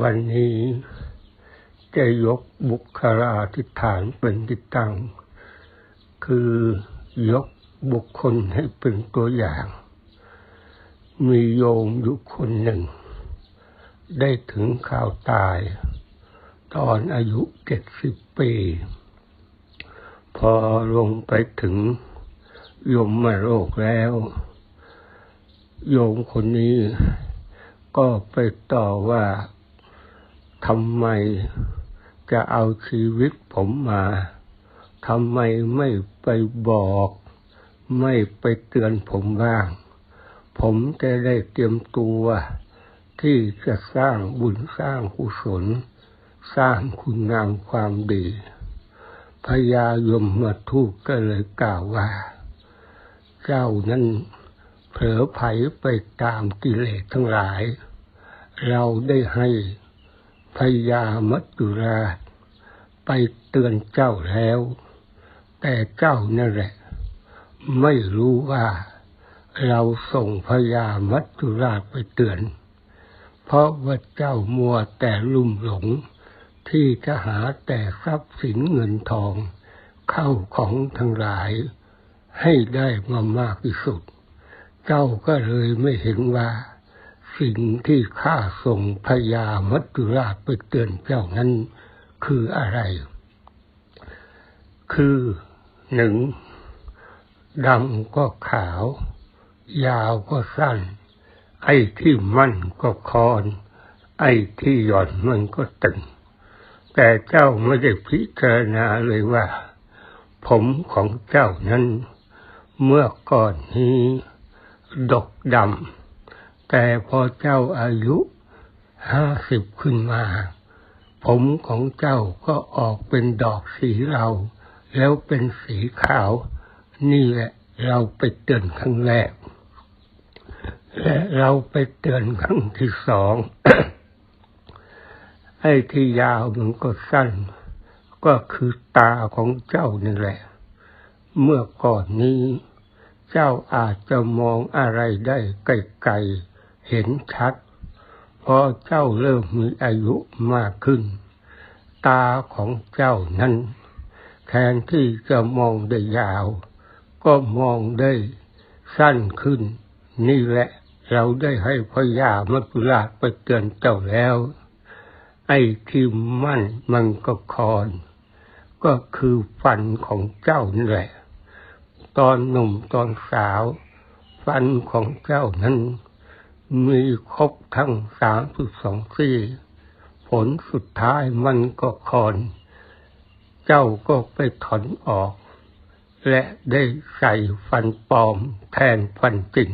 วันนี้จะยกบุคลาธิฐานเป็นติดตั้ง คือยกบุคคลให้เป็นตัวอย่าง มีโยมอยู่คนหนึ่ง ได้ถึงข่าวตาย ตอนอายุเจ็ดสิบปี พอลงไปถึงยมมาโรคแล้ว โยมคนนี้ก็ไปต่อว่า ทำไมจะเอาชีวิตผมมาทำไมไม่ไปบอก ไม่ไปเตือนผมบ้าง ผมจะได้เตรียมตัว ที่จะสร้างบุญสร้างกุศล สร้างคุณงามความดีพญายมมาทูกก็เลยกล่าวว่า เจ้านั้นเผลอไผไปตามกิเลสทั้งหลาย เราได้ให้ พญามัจจุราชไปเตือนเจ้าแล้ว แต่เจ้านั่นแหละ ไม่รู้ว่า เราส่งพญามัจจุราชไปเตือน เพราะว่าเจ้ามัวแต่ลุ่มหลง ที่จะหาแต่ทรัพย์สินเงินทอง เข้าของทั้งหลาย ให้ได้มามากที่สุด เจ้าก็เลยไม่เห็นว่า สิ่งที่ข้าส่งพญามัจจุราชไปเตือนเจ้านั้นคืออะไร คือหนึ่งดำก็ขาว ยาวก็สั้น ไอ้ที่มั่นก็คอน ไอ้ที่หย่อนมันก็ตึง แต่เจ้าไม่ได้พิจารณาเลยว่า ผมของเจ้านั้น เมื่อก่อนนี้ ดกดำ แต่พอเจ้าอายุห้าสิบขึ้นมา ผมของเจ้าก็ออกเป็นดอกสีเรา แล้วเป็นสีขาว นี่แหละเราไปเตือนครั้งแรก และเราไปเตือนครั้งที่สองไอ้ที่ยาวมันก็สั้น ก็คือตาของเจ้านี่แหละ เมื่อก่อนนี้ เจ้าอาจจะมองอะไรได้ไกลๆ เห็นชัดพอเจ้าเริ่มมีอายุมากขึ้น ตาของเจ้านั้นแทนที่จะมองได้ยาว ก็มองได้สั้นขึ้น นี่แหละเราได้ให้พญามัจจุราชไปเตือนเจ้าแล้ว ไอ้ที่มั่นมันก็คอน ก็คือฟันของเจ้านี่แหละ ตอนหนุ่มตอนสาว ฟันของเจ้านั้น มีครบทั้งสามสิบสองซี่ ผลสุดท้ายมันก็คอน เจ้าก็ไปถอนออก และได้ใส่ฟันปลอมแทนฟันจริง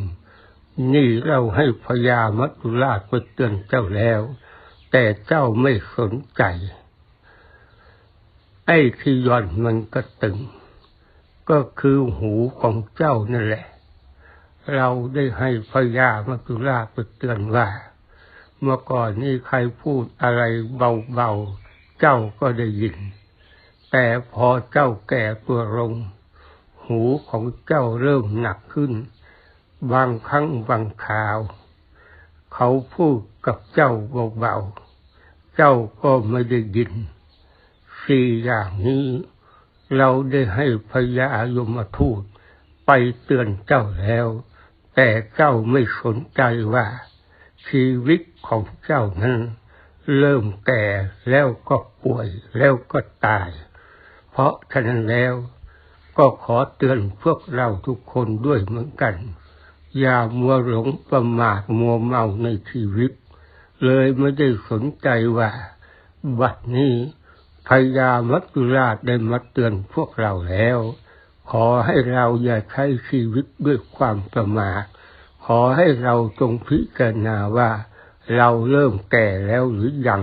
นี่เราให้พญามัจจุราชไปเตือนเจ้าแล้ว แต่เจ้าไม่สนใจ ไอ้ที่ย่อนมันก็ตึง ก็คือหูของเจ้านั่นแหละ เราได้ให้พญามัจจุราชเตือนว่า เมื่อก่อนนี้ใครพูดอะไรเบาๆ เจ้าก็ได้ยิน แต่พอเจ้าแก่ตัวลง หูของเจ้าเริ่มหนักขึ้น บางครั้งบางคราว เขาพูดกับเจ้าเบาๆ เจ้าก็ไม่ได้ยิน สี่อย่างนี้ เราได้ให้พญายมทูตไปเตือนเจ้าแล้ว แต่เจ้าไม่สนใจว่า ชีวิตของเจ้านั้นเริ่มแก่แล้วก็ป่วยแล้วก็ตาย เพราะฉะนั้นแล้วก็ขอเตือนพวกเราทุกคนด้วยเหมือนกัน อย่ามัวหลงประมาทมัวเมาในชีวิต เลยไม่ได้สนใจว่า บัดนี้พญามัจจุราชได้มาเตือนพวกเราแล้ว ขอให้เราอย่าใช้ชีวิตด้วยความประมาท ขอให้เราจงพิจารณาว่า เราเริ่มแก่แล้วหรือยัง